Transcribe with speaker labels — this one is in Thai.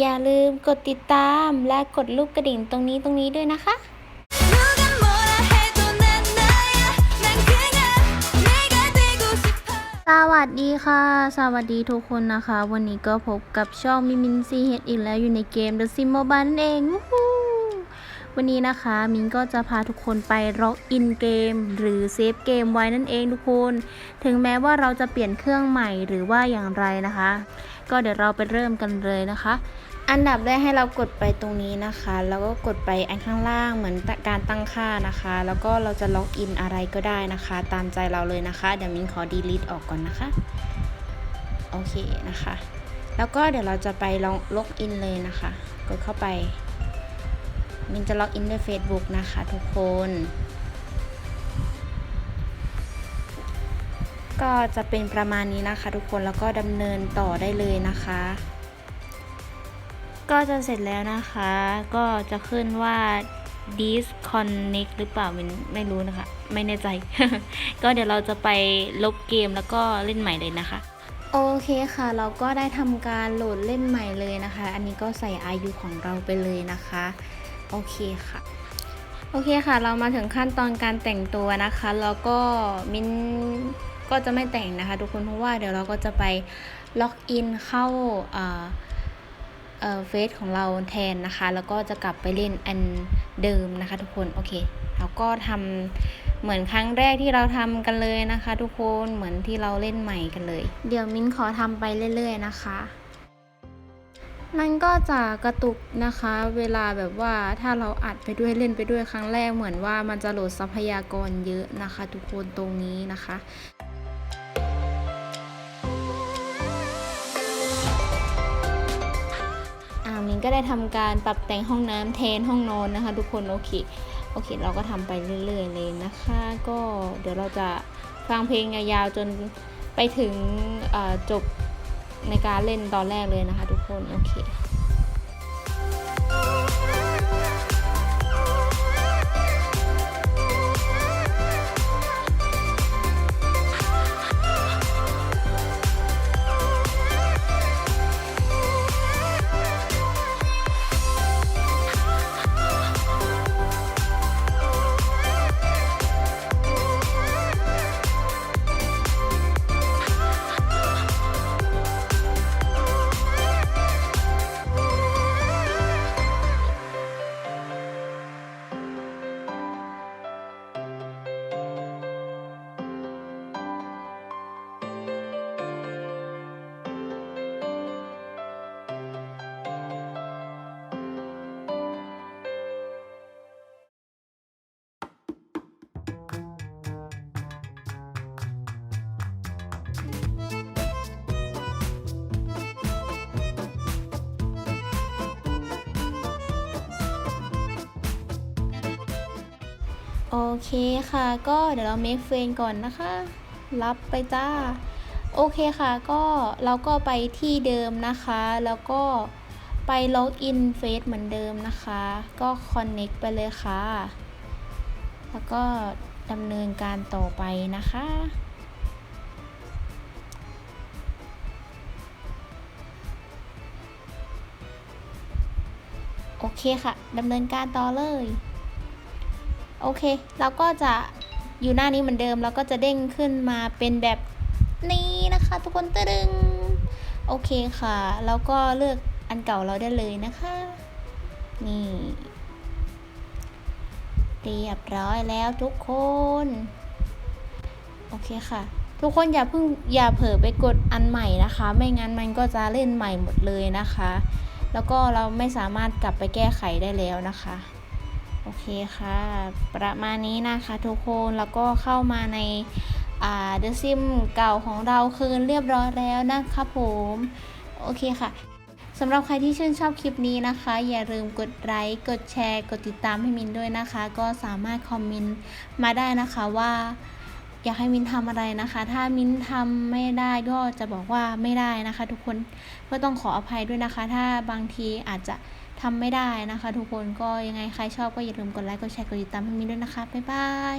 Speaker 1: อย่าลืมกดติดตามและกดลูกกระดิ่งตรงนี้ตรงนี้ด้วยนะคะ สวัสดีค่ะ สวัสดีทุกคนนะคะ วันนี้ก็พบกับช่องมิมินซีเฮดอีกแล้วอยู่ในเกม The Sim Mobile นั่นเอง วันนี้นะคะมินก็จะพาทุกคนไปล็อกอินเกม หรือเซฟเกมไว้นั่นเองทุกคน ถึงแม้ว่าเราจะเปลี่ยนเครื่องใหม่หรือว่าอย่างไรนะคะ ก็เดี๋ยวเราไปเริ่มกันเลยนะคะ อันดับแรกให้เรากดไปตรงนี้นะคะ แล้วก็กดไปอันข้างล่างเหมือนการตั้งค่านะคะ แล้วก็เราจะล็อกอินอะไรก็ได้นะคะ ตามใจเราเลยนะคะ เดี๋ยวมินขอ delete ออกก่อนนะคะ โอเคนะคะ แล้วก็เดี๋ยวเราจะไปลองล็อกอินเลยนะคะ กดเข้าไป มินจะล็อกอินด้วย Facebook นะคะทุกคน ก็จะเป็นประมาณนี้นะคะทุกคนแล้วก็ดำเนินต่อได้เลยนะคะ ก็จะเสร็จแล้วนะคะ ก็จะขึ้นว่า disconnect หรือเปล่ามินไม่รู้นะคะ ไม่แน่ใจ ก็เดี๋ยวเราจะไปลบเกมแล้วก็เล่นใหม่เลยนะคะ โอเคค่ะ เราก็ได้ทำการโหลดเล่นใหม่เลยนะคะ อันนี้ก็ใส่อายุของเราไปเลยนะคะ โอเคค่ะ โอเคค่ะ เรามาถึงขั้นตอนการแต่งตัวนะคะ แล้วก็มินก็จะไม่แต่งนะคะ ทุกคนเพราะว่าเดี๋ยวเราก็จะไปล็อกอินเข้าเเฟซของเราแทนนะคะ แล้วก็จะกลับไปเล่นอันเดิมนะคะทุกคนโอเคเราก็ทำเหมือนครั้งแรกที่เราทำกันเลยนะคะ ทุกคนเหมือนที่เราเล่นใหม่กันเลย เดี๋ยวมิ้นขอทำไปเรื่อย ๆ นะคะ มันก็จะกระตุกนะคะ เวลาแบบว่าถ้าเราอัดไปด้วยเล่นไปด้วยครั้งแรกเหมือนว่ามันจะโหลดทรัพยากรเยอะนะคะ ทุกคนตรงนี้นะคะอามินก็ได้ทำการปรับแต่งห้องน้ำแทนห้องนอนนะคะ ทุกคนโอเคโอเค เราก็ทำไปเรื่อยๆเลยนะคะ ก็เดี๋ยวเราจะฟังเพลงยาวๆจนไปถึงจบ ในการเล่นตอนแรกเลยนะคะ ทุกคน โอเค โอเคค่ะ ก็เดี๋ยวเราเมคเฟนก่อนนะคะ รับไปจ้า โอเคค่ะ ก็เราก็ไปที่เดิมนะคะ แล้วก็ไปล็อกอินเฟซเหมือนเดิมนะคะ ก็คอนเน็กไปเลยค่ะ แล้วก็ดำเนินการต่อไปนะคะโอเคค่ะดำเนินการต่อเลย โอเค เราก็จะอยู่หน้านี้เหมือนเดิม แล้วก็จะเด้งขึ้นมาเป็นแบบนี้นะคะ ทุกคนตะดึง โอเคค่ะ แล้วก็เลือกอันเก่าเราได้เลยนะคะ นี่เรียบร้อยแล้วทุกคน โอเคค่ะ ทุกคนอย่าเพิ่งอย่าเผลอไปกดอันใหม่นะคะ ไม่งั้นมันก็จะเล่นใหม่หมดเลยนะคะ แล้วก็เราไม่สามารถกลับไปแก้ไขได้แล้วนะคะ โอเคค่ะ ประมาณนี้นะคะทุกคนแล้วก็เข้ามาในอ่า The Sim เก่าของเราคืนเรียบร้อยแล้วนะคะผม โอเคค่ะสำหรับใครที่ชื่นชอบคลิปนี้นะคะ อย่าลืมกดไลค์กดแชร์ กดติดตามให้มินด้วยนะคะ ก็สามารถคอมเมนต์มาได้นะคะว่า อยากให้มินทำอะไรนะคะ ถ้ามินทำไม่ได้ก็จะบอกว่าไม่ได้นะคะ ทุกคนก็ต้องขออภัยด้วยนะคะ ถ้าบางทีอาจจะ ทำไม่ได้นะคะ ทุกคนก็ยังไงใครชอบก็อย่าลืมกดไลค์กดแชร์กดติดตามให้มินด้วยนะคะบ๊ายบาย